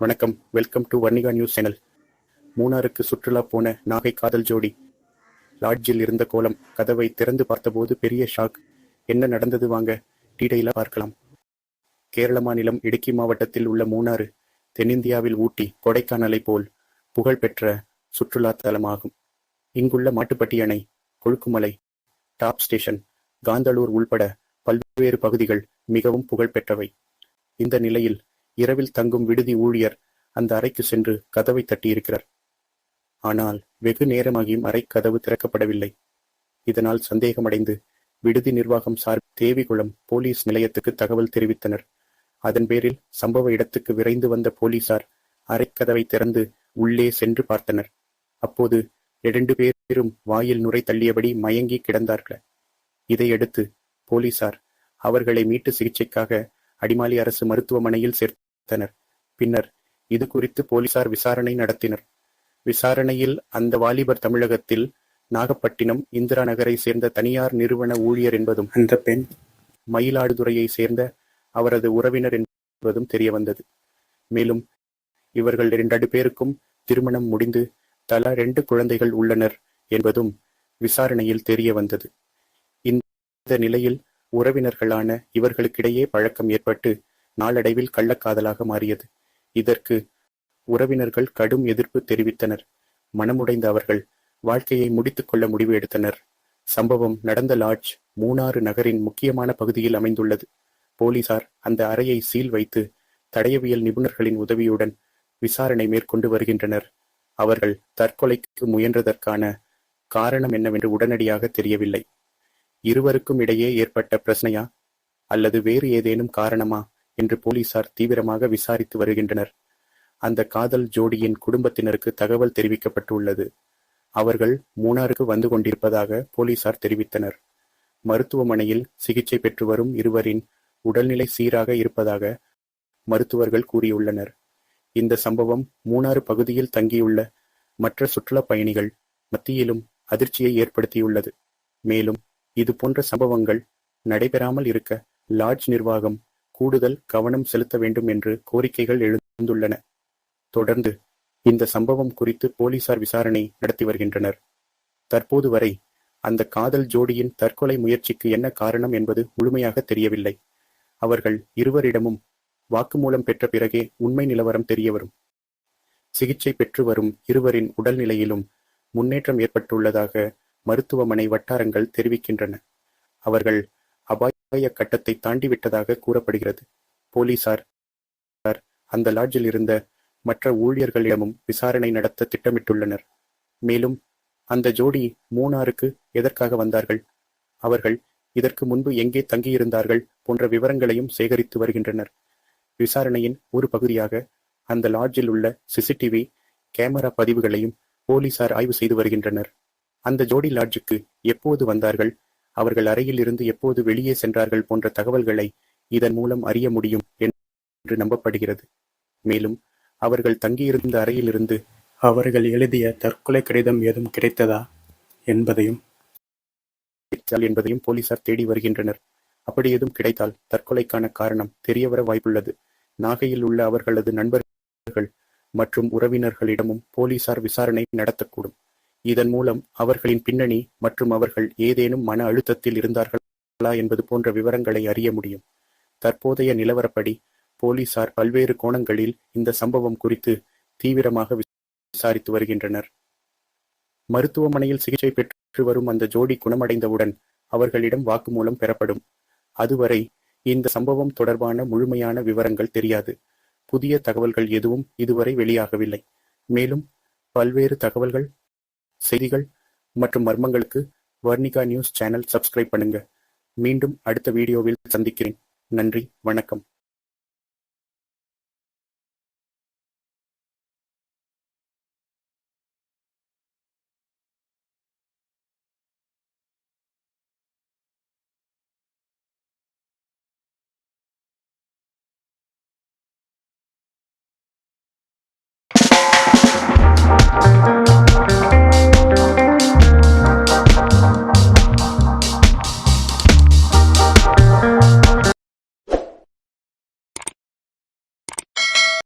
வணக்கம். Welcome to Varnika news channel மூணாருக்கு சுற்றுலா போன நாகை காதல் ஜோடி. லாட்ஜில் இருந்த கோலம் கதவை திறந்து பார்த்தபோது பெரிய ஷாக் என்ன நடந்தது வாங்க டீடைலா பார்க்கலாம். கேரள மாநிலம் இடுக்கி மாவட்டத்தில் உள்ள மூணாறு தென்னிந்தியாவில் ஊட்டி கொடைக்கானலை போல் புகழ்பெற்ற சுற்றுலா தலமாகும். இங்குள்ள மாட்டுப்பட்டி அணை கொழுக்குமலை டாப் ஸ்டேஷன் காந்தளூர் உள்பட பல்வேறு பகுதிகள் மிகவும் புகழ்பெற்றவை இந்த நிலையில் இரவில் தங்கும் விடுதி ஊழியர் அந்த அறைக்கு சென்று கதவை தட்டியிருக்கிறார். ஆனால் வெகு நேரமாகியும் அறை கதவு திறக்கப்படவில்லை. இதனால் சந்தேகமடைந்து விடுதி நிர்வாகம் சார் தேவிகுளம் போலீஸ் நிலையத்துக்கு தகவல் தெரிவித்தனர். அதன் பேரில் சம்பவ இடத்துக்கு விரைந்து வந்த போலீசார் அறைக்கதவை திறந்து உள்ளே சென்று பார்த்தனர். அப்போது இரண்டு பேரும் வாயில் நுரை தள்ளியபடி மயங்கி கிடந்தார்கள். இதையடுத்து போலீசார் அவர்களை மீட்டு சிகிச்சைக்காக அடிமாலி அரசு மருத்துவமனையில் சேர்த்தனர் பின்னர் இது குறித்து போலீசார் விசாரணை நடத்தினர். விசாரணையில் அந்த வாலிபர் தமிழகத்தில் நாகப்பட்டினம் இந்திரா நகரை சேர்ந்த தனியார் நிறுவன ஊழியர் என்பதும் அந்த பெண் மயிலாடுதுறையை சேர்ந்த அவரது உறவினர் என்பதும் தெரியவந்தது. மேலும் இவர்கள் இரண்டு பேருக்கும் திருமணம் முடிந்து தலா ரெண்டு குழந்தைகள் உள்ளனர் என்பதும் விசாரணையில் தெரிய வந்தது இந்த நிலையில் உறவினர்களான இவர்களுக்கிடையே பழக்கம் ஏற்பட்டு நாளடைவில் கள்ளக்காதலாக மாறியது. இதற்கு உறவினர்கள் கடும் எதிர்ப்பு தெரிவித்தனர். மனமுடைந்த அவர்கள் வாழ்க்கையை முடித்துக் கொள்ள முடிவு எடுத்தனர். சம்பவம் நடந்த லாட்ஜ் மூணாறு நகரின் முக்கியமான பகுதியில் அமைந்துள்ளது. போலீசார் அந்த அறையை சீல் வைத்து தடயவியல் நிபுணர்களின் உதவியுடன் விசாரணை மேற்கொண்டு வருகின்றனர். அவர்கள் தற்கொலைக்கு முயன்றதற்கான காரணம் என்னவென்று உடனடியாக தெரியவில்லை. இருவருக்கும் இடையே ஏற்பட்ட பிரச்சனையா அல்லது வேறு ஏதேனும் காரணமா என்று போலீசார் தீவிரமாக விசாரித்து வருகின்றனர். அந்த காதல் ஜோடியின் குடும்பத்தினருக்கு தகவல் தெரிவிக்கப்பட்டுள்ளது. அவர்கள் மூணாருக்கு வந்து கொண்டிருப்பதாக போலீசார் தெரிவித்தனர். மருத்துவமனையில் சிகிச்சை பெற்று வரும் இருவரின் உடல்நிலை சீராக இருப்பதாக மருத்துவர்கள் கூறியுள்ளனர். இந்த சம்பவம் மூணாறு பகுதியில் தங்கியுள்ள மற்ற சுற்றுலா பயணிகள் மத்தியிலும் அதிர்ச்சியை ஏற்படுத்தியுள்ளது. மேலும் இது போன்ற சம்பவங்கள் நடைபெறாமல் இருக்க லாட்ஜ் நிர்வாகம் கூடுதல் கவனம் செலுத்த வேண்டும் என்று கோரிக்கைகள் எழுந்துள்ளன. தொடர்ந்து இந்த சம்பவம் குறித்து போலீசார் விசாரணை நடத்தி வருகின்றனர். தற்போது வரை அந்த காதல் ஜோடியின் தற்கொலை முயற்சிக்கு என்ன காரணம் என்பது முழுமையாக தெரியவில்லை. அவர்கள் இருவரிடமும் வாக்குமூலம் பெற்ற பிறகே உண்மை நிலவரம் தெரியவரும். சிகிச்சை பெற்று வரும் இருவரின் உடல்நிலையிலும் முன்னேற்றம் ஏற்பட்டுள்ளதாக மருத்துவமனை வட்டாரங்கள் தெரிவிக்கின்றன. அவர்கள் அபாய கட்டத்தை தாண்டிவிட்டதாக கூறப்படுகிறது. போலீசார் அந்த லாட்ஜில் இருந்த மற்ற ஊழியர்களிடமும் விசாரணை நடத்த திட்டமிட்டுள்ளனர். மேலும் அந்த ஜோடி மூணாருக்கு எதற்காக வந்தார்கள்? அவர்கள் இதற்கு முன்பு எங்கே தங்கியிருந்தார்கள் போன்ற விவரங்களையும் சேகரித்து வருகின்றனர். விசாரணையின் ஒரு பகுதியாக அந்த லாட்ஜில் உள்ள சிசிடிவி கேமரா பதிவுகளையும் போலீசார் ஆய்வு செய்து வருகின்றனர். அந்த ஜோடி லாட்ஜுக்கு எப்போது வந்தார்கள்? அவர்கள் அறையில் இருந்து எப்போது வெளியே சென்றார்கள் போன்ற தகவல்களை இதன் மூலம் அறிய முடியும் என்று நம்பப்படுகிறது. மேலும் அவர்கள் தங்கியிருந்த அறையிலிருந்து அவர்கள் எழுதிய தற்கொலை கடிதம் ஏதும் கிடைத்ததா என்பதையும் என்பதையும் போலீசார் தேடி வருகின்றனர். அப்படி எதுவும் கிடைத்தால் தற்கொலைக்கான காரணம் தெரியவர வாய்ப்புள்ளது. நாகையில் உள்ள அவர்களது நண்பர்கள் மற்றும் உறவினர்களிடமும் போலீசார் விசாரணை நடத்தக்கூடும். இதன் மூலம் அவர்களின் பின்னணி மற்றும் அவர்கள் ஏதேனும் மன அழுத்தத்தில் இருந்தார்களா என்பது போன்ற விவரங்களை அறிய முடியும். தற்போதைய நிலவரப்படி போலீசார் பல்வேறு கோணங்களில் இந்த சம்பவம் குறித்து தீவிரமாக விசாரித்து வருகின்றனர். மருத்துவமனையில் சிகிச்சை பெற்று வரும் அந்த ஜோடி குணமடைந்தவுடன் அவர்களிடம் வாக்குமூலம் பெறப்படும். அதுவரை இந்த சம்பவம் தொடர்பான முழுமையான விவரங்கள் தெரியாது. புதிய தகவல்கள் எதுவும் இதுவரை வெளியாகவில்லை. மேலும் பல்வேறு தகவல்கள் செய்திகள் மற்றும் மர்மங்களுக்கு வர்ணிகா நியூஸ் சேனல் சப்ஸ்கிரைப் பண்ணுங்க. மீண்டும் அடுத்த வீடியோவில் சந்திக்கிறேன். நன்றி வணக்கம்.